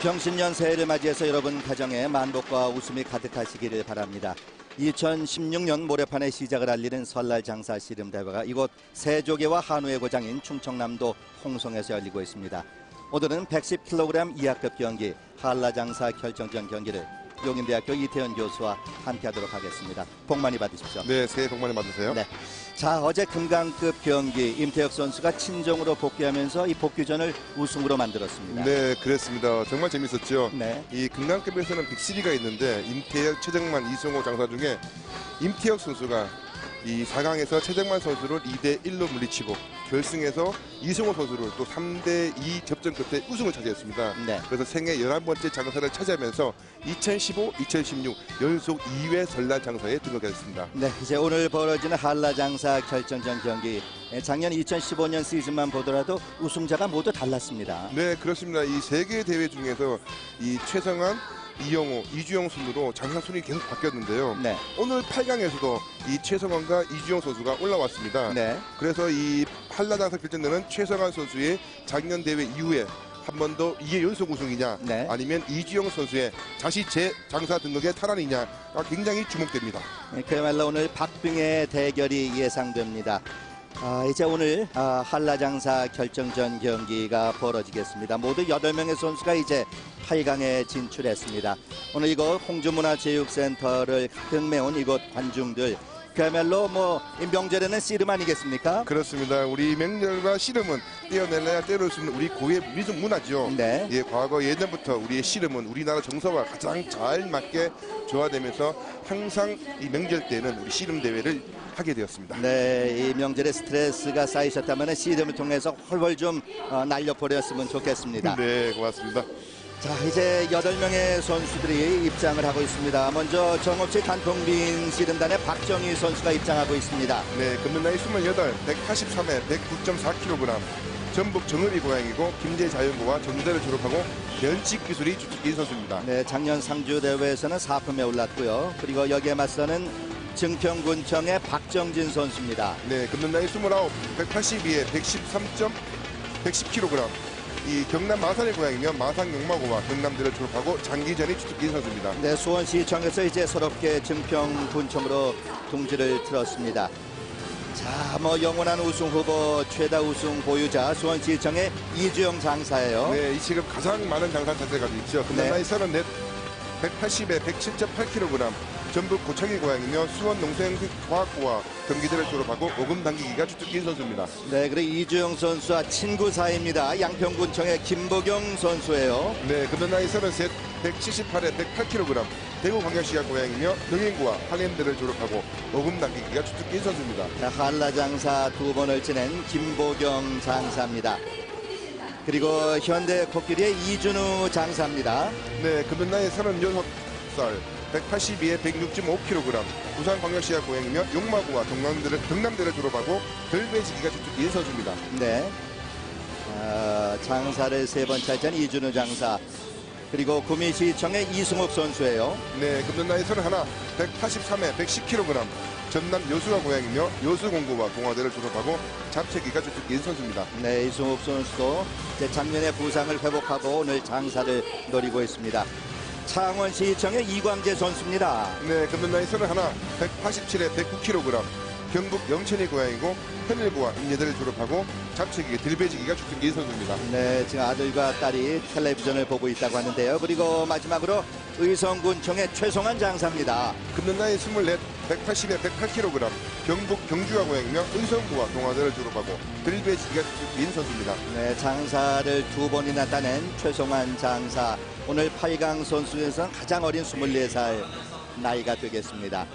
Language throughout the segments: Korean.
병신년 새해를 맞이해서 여러분 가정에 만복과 웃음이 가득하시기를 바랍니다. 2016년 모래판의 시작을 알리는 설날 장사 씨름 대회가 이곳 세조개와 한우의 고장인 충청남도 홍성에서 열리고 있습니다. 오늘은 110kg 이하급 경기 한라장사 결정전 경기를 용인대학교 이태현 교수와 함께하도록 하겠습니다. 복 많이 받으십시오. 네, 새해 복 많이 받으세요. 네. 자 어제 금강급 경기 임태혁 선수가 친정으로 복귀하면서 이 복귀전을 우승으로 만들었습니다. 네, 그랬습니다. 정말 재밌었죠. 네. 이 금강급에서는 빅3가 있는데 임태혁, 최정만, 이승호 장사 중에 임태혁 선수가 이 4강에서 최정만 선수를 2대 1로 물리치고 결승에서 이승호 선수를 또 3대 2 접전 끝에 우승을 차지했습니다. 네. 그래서 생애 11번째 장사를 차지하면서 2015, 2016 연속 2회 설날 장사에 등극했습니다. 네, 이제 오늘 벌어지는 한라 장사 결정전 경기. 예, 작년 2015년 시즌만 보더라도 우승자가 모두 달랐습니다. 네, 그렇습니다. 이 세계 대회 중에서 이 최성환, 이영호, 이주영 순으로 장사 순위 계속 바뀌었는데요. 네, 오늘 8강에서도 이 최성환과 이주영 선수가 올라왔습니다. 네, 그래서 이 한라장사 결정전은 최성환 선수의 작년 대회 이후에 한 번더 2회 연속 우승이냐 네. 아니면 이주영 선수의 다시 재장사 등극의 탈환이냐가 굉장히 주목됩니다. 예, 그야말로 오늘 박빙의 대결이 예상됩니다. 아, 이제 오늘 아, 한라장사 결정전 경기가 벌어지겠습니다. 모두 8명의 선수가 이제 8강에 진출했습니다. 오늘 이곳 홍주문화체육센터를 메운 이곳 관중들 그야말로 뭐이 명절에는 씨름 아니겠습니까? 그렇습니다. 우리 명절과 씨름은 떼어내려야 때려올 수 있는 우리 고유의 미술 문화죠. 네. 예, 과거 예전부터 우리의 씨름은 우리나라 정서와 가장 잘 맞게 조화되면서 항상 이 명절 때는 우리 씨름 대회를 하게 되었습니다. 네, 이 명절에 스트레스가 쌓이셨다면 씨름을 통해서 훨훨 좀 어, 날려버렸으면 좋겠습니다. 네, 고맙습니다. 자, 이제 여덟 명의 선수들이 입장을 하고 있습니다. 먼저 정업체 단통빈 씨름단의 박정희 선수가 입장하고 있습니다. 네, 금년 나이 28, 183회, 109.4kg. 전북 정읍이 고향이고 김제 자연고와 전주대를 졸업하고 면식 기술이 주특기인 선수입니다. 네, 작년 상주 대회에서는 4품에 올랐고요. 그리고 여기에 맞서는 증평군청의 박정진 선수입니다. 네, 금년 나이 29, 182에 113점, 110kg. 이 경남 마산의 고향이며 마산 용마고와 경남대를 졸업하고 장기전이 주특기인 선수입니다. 네, 수원시청에서 이제 새롭게 증평군청으로 둥지를 틀었습니다. 자, 뭐 영원한 우승 후보 최다 우승 보유자 수원시청의 이주영 장사예요. 네, 이 지금 가장 많은 장사 자세를 가지고 있죠. 네. 나이 34, 180에 107.8kg. 전북 고창이 고향이며 수원 농생과학고와 경기대를 졸업하고 오금 당기기가 주특기인 선수입니다. 네, 그리고 이주영 선수와 친구 사이입니다. 양평군청의 김보경 선수예요. 네, 금년 나이 33, 178에 108kg. 대구광역시가 고향이며 능인고와 한림대를 졸업하고 오금 당기기가 주특기인 선수입니다. 자, 한라장사 두 번을 지낸 김보경 장사입니다. 그리고 현대 코끼리의 이준우 장사입니다. 네, 금년 나이 36살, 182에 106.5kg. 부산광역시가 고향이며 용마고와 동남대를, 경남대를 졸업하고 별배지기가 주특기인 선수입니다. 네. 아, 장사를 세 번 차지한 이준우 장사. 그리고 구미시청의 이승욱 선수예요. 네, 금년 나이 31, 183에 110kg. 전남 여수가 고향이며 여수공고와 동아대를 졸업하고 잡채기가 주특기인 선수입니다. 네, 이승욱 선수도 작년에 부상을 회복하고 오늘 장사를 노리고 있습니다. 창원시청의 이광재 선수입니다. 네, 금년 나이 31, 187에 109kg. 경북 영천이 고향이고 현일고와 임예대를 졸업하고 잡채기, 들배지기가 주특기인 선수입니다. 네, 지금 아들과 딸이 텔레비전을 보고 있다고 하는데요. 그리고 마지막으로 의성군청의 최송한 장사입니다. 금년 나이 24, 180에 108kg. 경북 경주가 고향이며 의성고와 동아대를 졸업하고 들배지기가 주특기인 선수입니다. 네, 장사를 두 번이나 따낸 최송한 장사. 오늘 8강 선수 중에서는 가장 어린 24살 나이가 되겠습니다.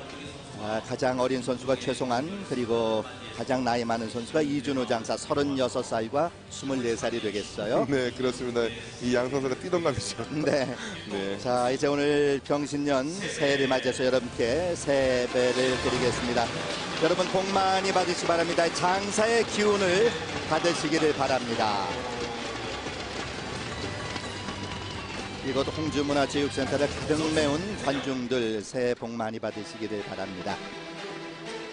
아, 가장 어린 선수가 최송한 그리고 가장 나이 많은 선수가 이준호 장사 36살과 24살이 되겠어요. 네, 그렇습니다. 이 양 선수가 뛰던 감이죠. 네. 네. 자, 이제 오늘 병신년 새해를 맞이해서 여러분께 새배를 드리겠습니다. 여러분 복 많이 받으시 기 바랍니다. 장사의 기운을 받으시기를 바랍니다. 이곳 홍주문화체육센터를 가득 메운 관중들 새해 복 많이 받으시기를 바랍니다.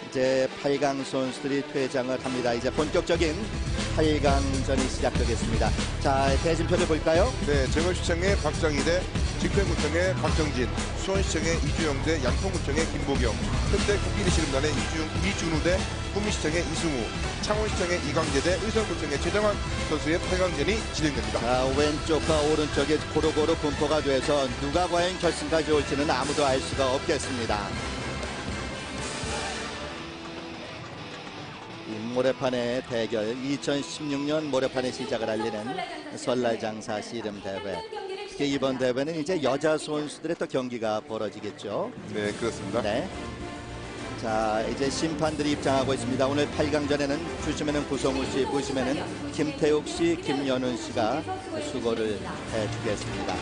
이제 8강 선수들이 퇴장을 합니다. 이제 본격적인 8강전이 시작되겠습니다. 자, 대진표를 볼까요? 네, 정읍시청의 박정희 대 직평구청의 박정진, 수원시청의 이주영 대 양평구청의 김보경, 현대 국기리 씨름단의 이준, 이준 우 대 구미시청의 이승우, 창원시청의 이광재 대 의성구청의 최정환 선수의 8강전이 진행됩니다. 자, 왼쪽과 오른쪽에 고루고루 분포가 돼서 누가 과연 결승까지 올지는 아무도 알 수가 없겠습니다. 이 모래판의 대결 2016년 모래판의 시작을 알리는 설날 장사 씨름 대회. 특히 이번 대회는 이제 여자 선수들의 또 경기가 벌어지겠죠. 네, 그렇습니다. 네. 자, 이제 심판들이 입장하고 있습니다. 오늘 8강전에는 주심에는 구성우 씨, 보시면은 김태욱 씨, 김연훈 씨가 수고를 해주겠습니다.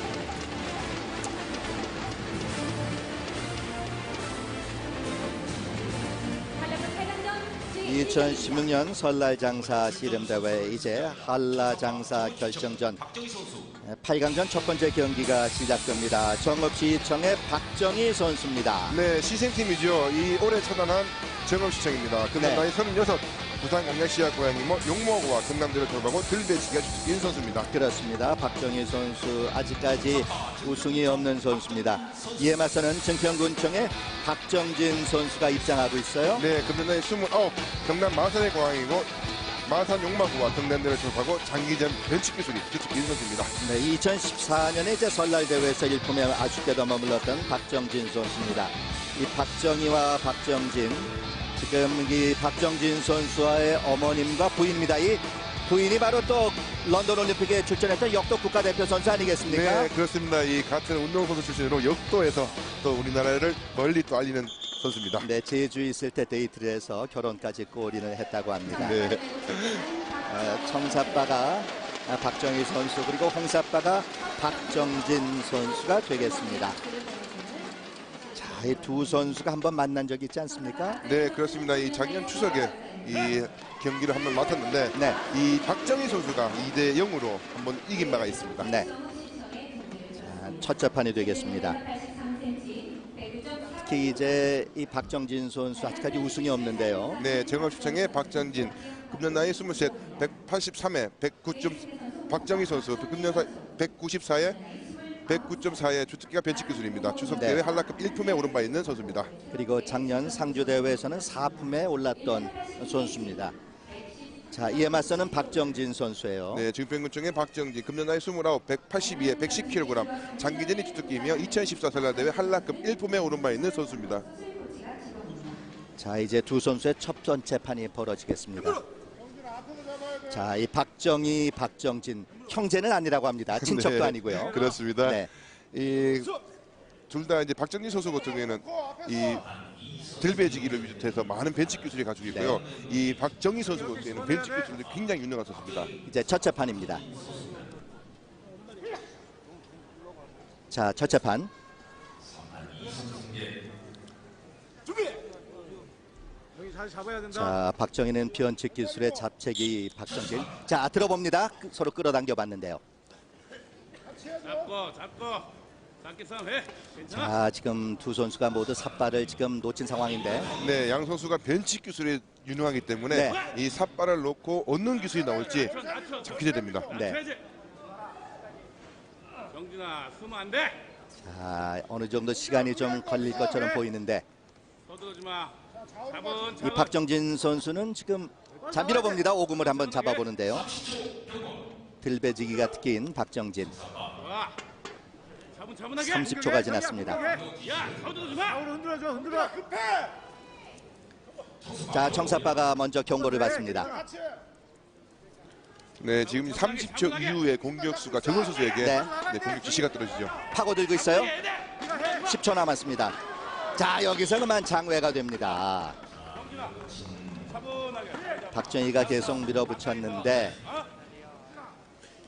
이 2016년 설날 장사 씨름 대회 이제 한라 장사 결정전 8강전 첫 번째 경기가 시작됩니다. 정읍시청의 박정희 선수입니다. 네, 시생팀이죠. 이 올해 처단한 정읍시청입니다. 금년 네. 나이 36, 부산 강약시와 고향이모 용모구와 경남대를 졸업하고 들배지기가 주특기인 선수입니다. 그렇습니다. 박정희 선수 아직까지 우승이 없는 선수입니다. 이에 맞서는 증평군청의 박정진 선수가 입장하고 있어요. 네, 금년 나이 29, 경남 마산의 고향이고 마산 용마구와 경남대를 졸업하고 장기전 벤치 기술이 주특기인 선수입니다. 네, 2014년에 이제 설날 대회에서 일품에 아쉽게도 머물렀던 박정진 선수입니다. 이 박정희와 박정진 지금 이 박정진 선수와의 어머님과 부인입니다. 이 부인이 바로 또 런던 올림픽에 출전했던 역도 국가대표 선수 아니겠습니까? 네, 그렇습니다. 이 같은 운동선수 출신으로 역도에서 또 우리나라를 멀리 또 알리는 선수입니다. 네, 제주 있을 때 데이트를 해서 결혼까지 꼬리를 했다고 합니다. 네. 어, 청사빠가 아, 박정희 선수 그리고 홍사빠가 박정진 선수가 되겠습니다. 자, 이 두 선수가 한번 만난 적이 있지 않습니까? 네, 그렇습니다. 이 작년 추석에 이 경기를 한번 맡았는데 네. 이 박정희 선수가 2대 0으로 한번 이긴 바가 있습니다. 네. 자, 첫째 판이 되겠습니다. 특히 이제 이 박정진 선수 아직까지 우승이 없는데요. 네, 정읍시청의 박전진 금년 나이 23, 183에 109점 박정희 선수 금년 194에 109.4의 주특기가 벤치 기술입니다. 추석 네. 대회 한라급 1품에 오른 바 있는 선수입니다. 그리고 작년 상주 대회에서는 4품에 올랐던 선수입니다. 자, 이에 맞서는 박정진 선수예요. 네, 증평군청의 박정진 금년 나이 29, 182에 110kg 장기전이 주특기이며 2014 설날 대회 한라급 1품에 오른 바 있는 선수입니다. 자 이제 두 선수의 첫 번째 판이 벌어지겠습니다. 자 이 박정희, 박정진 형제는 아니라고 합니다. 친척도 네, 아니고요. 그렇습니다. 네, 이둘 다 이제 박정진 선수 같은 경우에는 이 들배지기를 비롯해서 많은 벤치 기술이 가지고 있고요. 네. 이 박정희 선수 같은 벤치 기술이 굉장히 유능한 선수입니다. 이제 첫째 판입니다. 자 첫째 판. 자 박정희는 변칙 기술의 잡채기 박정진. 자 들어봅니다. 그- 서로 끌어당겨 봤는데요. 잡고 잡고? 자 지금 두 선수가 모두 삿발을 지금 놓친 상황인데. 네, 양 선수가 벤치 기술이 유능하기 때문에 네. 이 삿발을 놓고 어느 기술이 나올지. 참 기대됩니다. 네. 정진아 숨으면 안 돼. 자 어느 정도 시간이 좀 걸릴 것처럼 보이는데. 서두르지 마. 차분 이 박정진 선수는 지금 자 밀어 봅니다. 오금을 한번 잡아보는데요. 들배지기가 특기인 박정진. 좋아. 차분차분하게. 30초가 지났습니다. 자 청사빠가 먼저 경고를 받습니다. 네, 지금 30초 이후에 공격수가 정은 선수에게 네. 네, 공격 지시가 떨어지죠. 파고들고 있어요. 10초 남았습니다. 자 여기서 그만 장외가 됩니다. 박정희가 계속 밀어붙였는데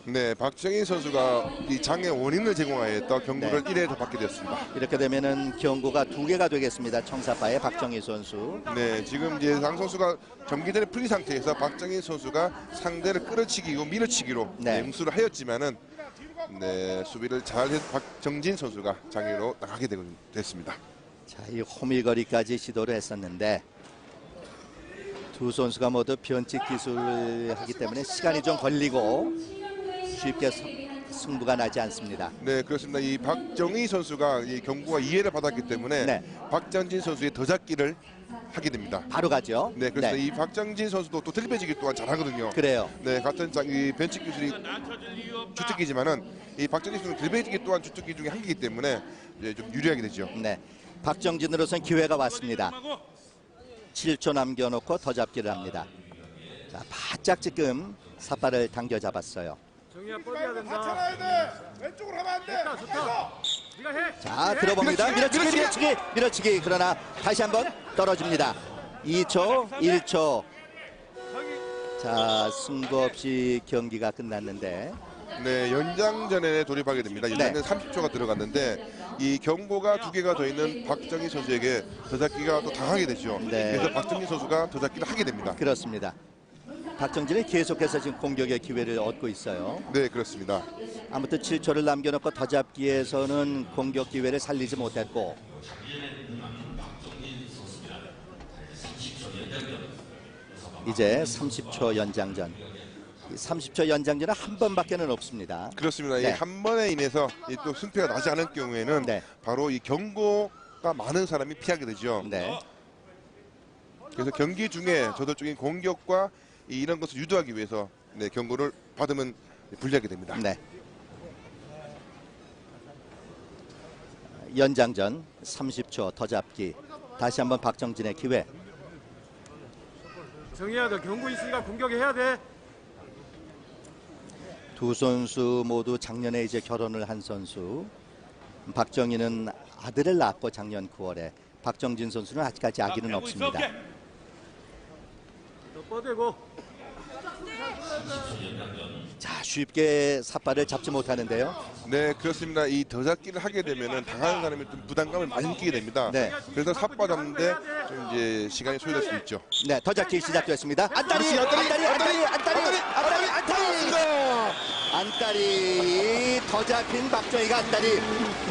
네, 박정희 선수가 이 장의 원인을 제공하였다 경고를 네. 1회 더 받게 되었습니다. 이렇게 되면은 경고가 두 개가 되겠습니다. 청사빠의 박정희 선수. 네, 지금 이제 양 선수가 경기대를 풀린 상태에서 박정희 선수가 상대를 끌어치기고 밀어치기로 네. 네. 응수를 하였지만은 네, 수비를 잘한 박정진 선수가 장애로 나가게 되고 됐습니다. 자 이 호밀거리까지 시도를 했었는데 두두 선수가 모두 변칙 기술을 하기 때문에 시간이 좀 걸리고 쉽게 서- 승부가 나지 않습니다. 네, 그렇습니다. 이 박정희 선수가 이 경고가 이해를 받았기 때문에 네. 박정진 선수의 더 잡기를 하게 됩니다. 바로 가죠. 네, 그래서 이 박정진 선수도 또 들배지기 또한 잘하거든요. 그래요. 네, 같은 장, 이 벤치 기술이. 주특기지만은 이 박정희 선수는 들배지기 또한 주특기 중에 한 개이기 때문에 이제 좀 유리하게 되죠. 네. 박정진으로서는 기회가 왔습니다. 조심하고. 7초 남겨놓고 더 잡기를 합니다. 자, 바짝 지금 삿발을 당겨 잡았어요. 정이야 뻗어야 된다. 찾아야 돼. 왼쪽으로 하면 안 돼. 좋다 좋다. 네가 해. 자, 들어봅니다. 밀어치기, 밀어치기, 밀어치기. 그러나 다시 한번 떨어집니다. 2초, 1초. 자, 승부 없이 경기가 끝났는데 네, 연장전에 돌입하게 됩니다. 네. 연장전 30초가 들어갔는데 이 경고가 두 개가 더 있는 박정희 선수에게 더 잡기가 또 당하게 되죠. 네. 그래서 박정희 선수가 더 잡기를 하게 됩니다. 그렇습니다. 박정진은 계속해서 지금 공격의 기회를 얻고 있어요. 네, 그렇습니다. 아무튼 7초를 남겨놓고 더 잡기에서는 공격 기회를 살리지 못했고 이제 30초 연장전. 이 30초 연장전은 한 번밖에는 없습니다. 그렇습니다. 네. 이한 번에 인해서 이또 승패가 나지 않을 경우에는 네. 바로 이 경고가 많은 사람이 피하게 되죠. 네. 그래서 경기 중에 저돌적인 공격과 이- 이런 것을 유도하기 위해서 네, 경고를 받으면 불리하게 됩니다. 네. 연장전 30초 더 잡기. 다시 한번 박정진의 기회. 정이야 너 경고 있으니까 공격해야 돼. 두 선수 모두 작년에 이제 결혼을 한 선수. 박정희는 아들을 낳았고 작년 9월에 박정진 선수는 아직까지 아기는 없습니다. 자 쉽게 삿발을 잡지 못하는데요. 네 그렇습니다. 이 더잡기를 하게 되면은 당하는 사람이 좀 부담감을 많이 느끼게 됩니다. 네. 그래서 삿발 잡는데 좀 이제 시간이 소요될 수 있죠. 네 더잡기 시작되었습니다. 안다리 안다리 안다리 안다리 안다리 안다리 안다리 더 잡힌 박정희가 안다리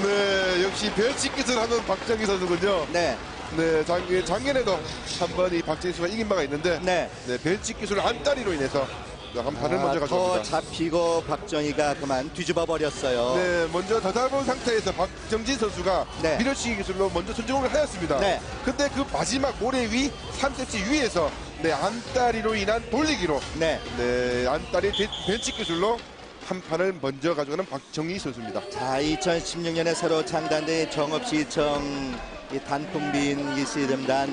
네 역시 별짓 끝을 하는 박정희 선수군요. 네 네, 작, 작년에도 한 번 이 박정희 선수가 이긴 바가 있는데 네. 네, 별짓 기술 안다리로 인해서 한 판을 아, 먼저 더 가져옵니다. 잡히고 박정희가 그만 뒤집어 버렸어요. 네, 먼저 더 잡은 상태에서 박정진 선수가 네. 밀어치기 기술로 먼저 선정을 하였습니다. 네. 근데 그 마지막 모래 위 3cm 위에서 네, 안다리로 인한 돌리기로 네, 네, 안다리 벤- 벤치 기술로 한 판을 먼저 가져가는 박정희 선수입니다. 자, 2016년에 새로 창단된 정읍시청 이 단풍빈 이 씨름단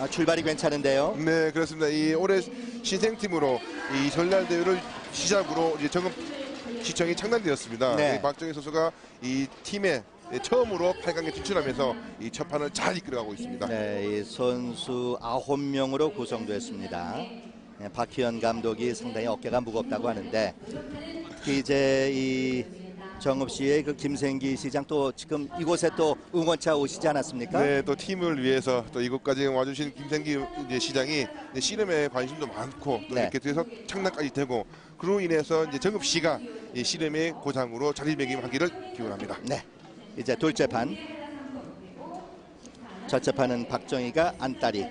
아, 출발이 괜찮은데요. 네, 그렇습니다. 이 올해 신생팀으로 이 설날 대회를 시작으로 이제 정읍 시청이 창단되었습니다. 네. 이 박정희 선수가 이 팀에 처음으로 8강에 진출하면서 이 첫 판을 잘 이끌어가고 있습니다. 네, 이 선수 아홉 명으로 구성됐습니다. 네, 박희연 감독이 상당히 어깨가 무겁다고 하는데 특히 이제 이 정읍 씨의 그 김생기 시장 또 지금 이곳에 또 응원차 오시지 않았습니까? 네, 또 팀을 위해서 또 이곳까지 와주신 김생기 이제 시장이 이제 씨름에 관심도 많고 또 네. 이렇게 돼서 창단까지 되고 그로 인해서 이제 정읍 씨가 이 씨름의 고장으로 자리매김하기를 기원합니다. 네, 이제 둘째 판. 첫째 판은 박정희가 안따리.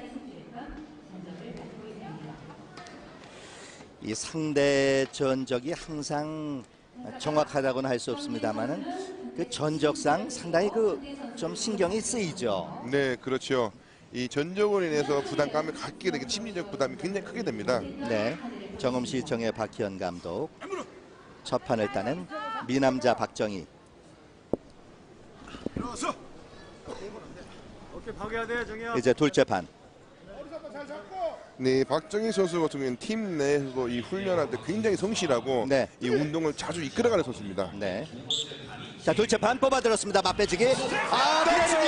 이 상대 전적이 항상 정확하다고는 할 수 없습니다만은 그 전적상 상당히 그 좀 신경이 쓰이죠. 네, 그렇죠. 이 전적으로 인해서 부담감을 갖게 되게 심리적 부담이 굉장히 크게 됩니다. 네, 정음시청의 박희연 감독. 첫 판을 따는 미남자 박정희. 이제 둘째 판. 네, 박정희 선수 같은 경우는 팀 내에서도 이 훈련할 때 굉장히 성실하고 네. 이 운동을 자주 이끌어가는 선수입니다. 네. 자, 둘째 판 뽑아들었습니다. 맞배지기. 아, 배지기!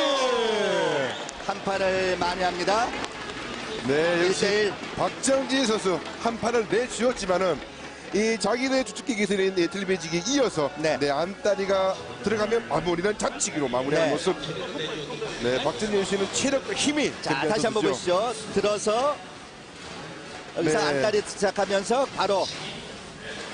한 판을 만회합니다. 네, 역시 1대1. 박정진 선수 한 판을 내주었지만은 이 자기의 주특기 기술인 이 들배지기에 이어서 네. 네. 안다리가 들어가면 마무리는 잡치기로 마무리하는 네. 모습. 네, 박정진 씨는 체력과 힘이 자, 다시 한번 선수죠. 보시죠. 들어서 여기서 네. 안다리 시작하면서 바로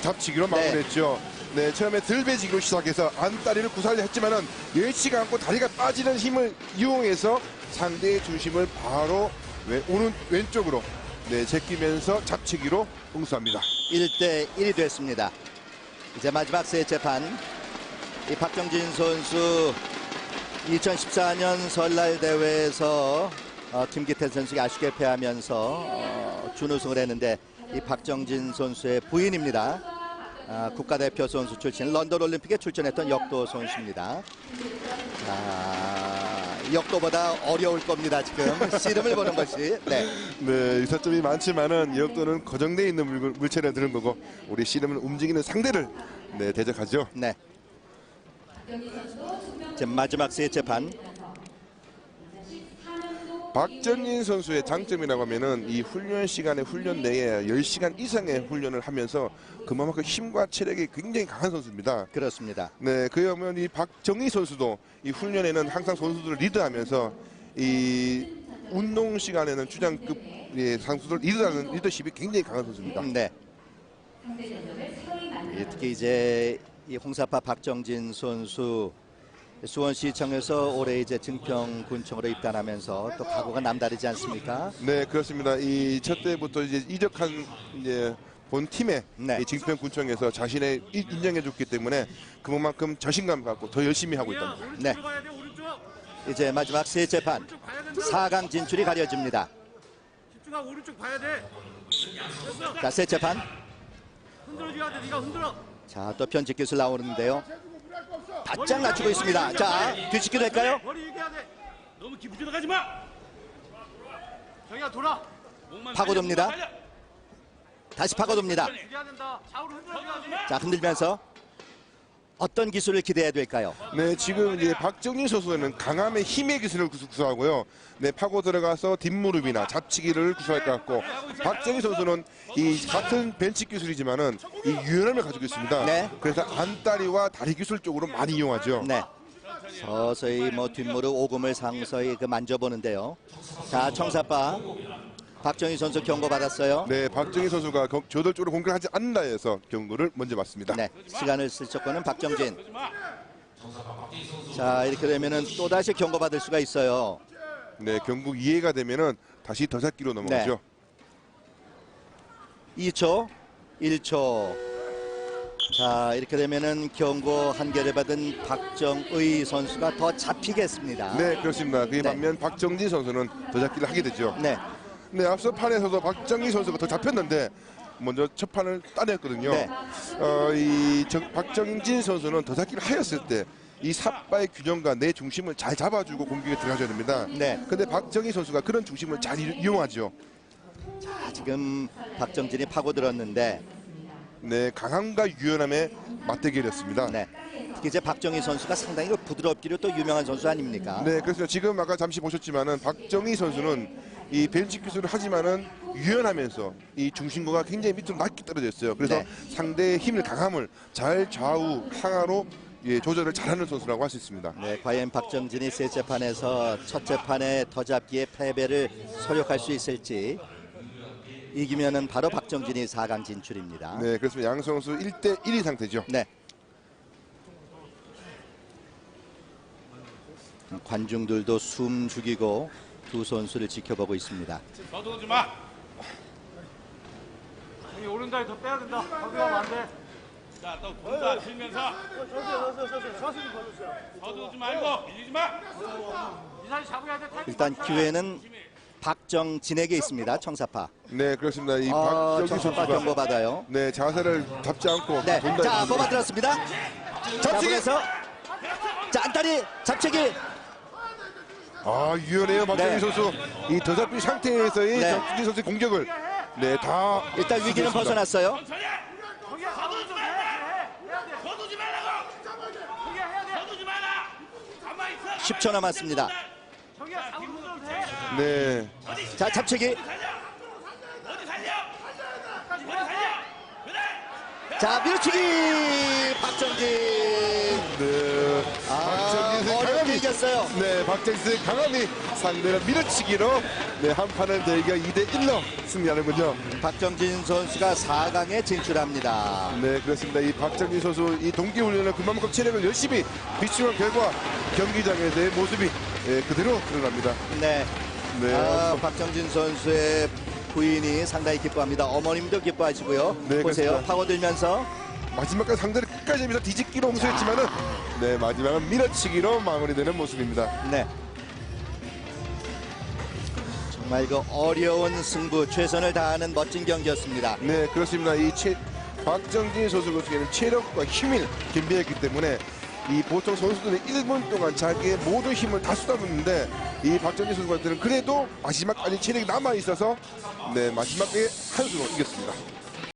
잡치기로 네. 마무리했죠. 네, 처음에 들배지기로 시작해서 안다리를 구사를 했지만은 예치가 않고 다리가 빠지는 힘을 이용해서 상대의 중심을 바로 왼, 오른 왼쪽으로 네, 제끼면서 잡치기로 응수합니다. 1대 1이 됐습니다. 이제 마지막 세 재판. 이 박정진 선수 2014년 설날 대회에서 어, 김기태 선수에게 아쉽게 패하면서 어, 준우승을 했는데 이 박정진 선수의 부인입니다. 아, 국가대표 선수 출신 런던 올림픽에 출전했던 역도 선수입니다. 자, 역도보다 어려울 겁니다 지금 씨름을 보는 것이. 네. 네, 유사점이 많지만은 역도는 고정되어 있는 물, 물체를 드는 거고 우리 씨름은 움직이는 상대를 네, 대적하죠. 네. 지금 마지막 세 재판. 박정진 선수의 장점이라고 하면은 이 훈련 시간에 훈련 내에 10시간 이상의 훈련을 하면서 그만큼 힘과 체력이 굉장히 강한 선수입니다. 그렇습니다. 네, 그에 보면 이 박정희 선수도 이 훈련에는 항상 선수들을 리드하면서 이 운동 시간에는 주장급 의 선수들 리드하는 리더십이 굉장히 강한 선수입니다. 네. 예, 특히 이제 이 홍사파 박정진 선수 수원시청에서 올해 이제 증평군청으로 입단하면서 또 각오가 남다르지 않습니까? 네, 그렇습니다. 이첫 때부터 이제 이적한 이제 본 팀에 네. 이 증평군청에서 자신의 이- 인정해줬기 때문에 그만큼 자신감 갖고 더 열심히 하고 있답니다. 네. 이제 마지막 세 재판 오른쪽 봐야 된다. 4강 진출이 가려집니다. 집중하고 오른쪽 봐야 돼. 됐어. 자, 세 재판. 흔들어줘야 돼. 네가 흔들어. 자, 또 편집 기술 나오는데요. 바짝 낮추고 있습니다. 자, 뒤집기 될까요? 머리 이겨야 돼. 너무 깊이 들어가지 마. 정이야 돌아. 파고듭니다. 다시 파고듭니다. 자, 흔들면서 어떤 기술을 기대해야 될까요? 네, 지금 이제 박정희 선수는 강함의 힘의 기술을 구수- 구사하고요. 네, 파고 들어가서 뒷무릎이나 잡치기를 구사할 것 같고 박정희 선수는 이 같은 벤치 기술이지만은 이 유연함을 가지고 있습니다. 네. 그래서 안다리와 다리 기술 쪽으로 많이 이용하죠. 네. 서서히 뭐 뒷무릎 오금을 상서히 그 만져보는데요. 자, 청사파 박정희 선수 경고 받았어요. 네, 박정희 선수가 거- 저돌적으로 공격하지 않는다 해서 경고를 먼저 받습니다. 네, 시간을 슬쩍 거는 박정진. 자, 이렇게 되면은 또 다시 경고 받을 수가 있어요. 네, 경고 이해가 되면은 다시 더 잡기로 넘어가죠. 2초, 1초. 자, 이렇게 되면은 경고 한 개를 받은 박정의 선수가 더 잡히겠습니다. 네, 그렇습니다. 그에 네. 반면 박정진 선수는 더 잡기를 하게 되죠. 네, 네, 앞서 판에서도 박정희 선수가 더 잡혔는데 먼저 첫 판을 따냈거든요. 네. 어, 이 정- 박정진 선수는 더 잡기를 하였을 때 이 삿바의 균형과 내 중심을 잘 잡아주고 공격에 들어가줘야 됩니다. 네. 근데 박정희 선수가 그런 중심을 잘 이- 이용하죠. 자, 지금 박정진이 파고들었는데, 네, 강함과 유연함의 맞대결이었습니다. 네. 특히 이제 박정희 선수가 상당히 그 부드럽기로 또 유명한 선수 아닙니까? 네, 그래서 지금 아까 잠시 보셨지만은 박정희 선수는 이 벤치 기술을 하지만은 유연하면서 이 중심고가 굉장히 밑으로 낮게 떨어져 있어요. 그래서 네. 상대의 힘을 강함을 잘 좌우 상하로 예, 조절을 잘하는 선수라고 할 수 있습니다. 네, 과연 박정진이 세 재판에서 첫 재판에 더 잡기의 패배를 소욕할 수 있을지 이기면은 바로 박정진이 4강 진출입니다. 네, 그렇습니다. 양 선수 1대 1이 상태죠. 네. 관중들도 숨 죽이고 두 선수를 지켜보고 있습니다. 서두르지 마. 정이 오른 다리 더 빼야 된다. 거기 가면 안 돼. 자, 또 돈다 들면서 서두르지 말고 밀리지 마. 이 자리 잡아야 돼. 일단 기회는 박정진에게 있습니다. 청사파. 네, 그렇습니다. 이 아, 박정희 청사파 선수가 경고 받아요. 네, 자세를 잡지 않고 네, 돈다 자. 뽑아들었습니다. 자, 그래서 자 안다리 잡채기. 아, 유연해요. 박정희 네. 선수. 이 더 잡힌 상태에서의 네. 박정희 선수의 공격을 네, 다 일단 위기는. 벗어났어요. 천천히. 정이야 서두르지 마. 해. 해야 돼. 서두르지 말라고. 정이야 해야 돼. 서두르지 마라. 가만히 있어. 10초 남았습니다. 정이야 좌우로 흔들어도 돼. 네. 자 잡채기. 자 밀치기 박정진. 네. 아 이 이겼어요. 네, 박정희의 강함이 상대를 밀어치기로 네, 한 판을 저희가 2대 1로 승리하는군요. 박정진 선수가 4강에 진출합니다. 네, 그렇습니다. 이 박정희 선수 이 동계 훈련을 그만큼 체력을 열심히 비추한 결과 경기장에서의 모습이 예, 그대로 드러납니다. 네. 네. 아, 박정진 선수의 부인이 상당히 기뻐합니다. 어머님도 기뻐하시고요. 네, 보세요. 그렇습니다. 파고들면서 마지막까지 상대를 끝까지 밀어 뒤집기로 무서했지만은 네 마지막은 밀어치기로 마무리되는 모습입니다. 네. 정말 그 어려운 승부 최선을 다하는 멋진 경기였습니다. 네 그렇습니다. 이 체, 박정진 선수 경우는 체력과 힘이 겸비했기 때문에 이 보통 선수들은 1분 동안 자기의 모든 힘을 다 쏟아붓는데 이 박정진 선수 같은 그래도 마지막까지 체력이 남아 있어서 네 마지막에 한 수로 이겼습니다.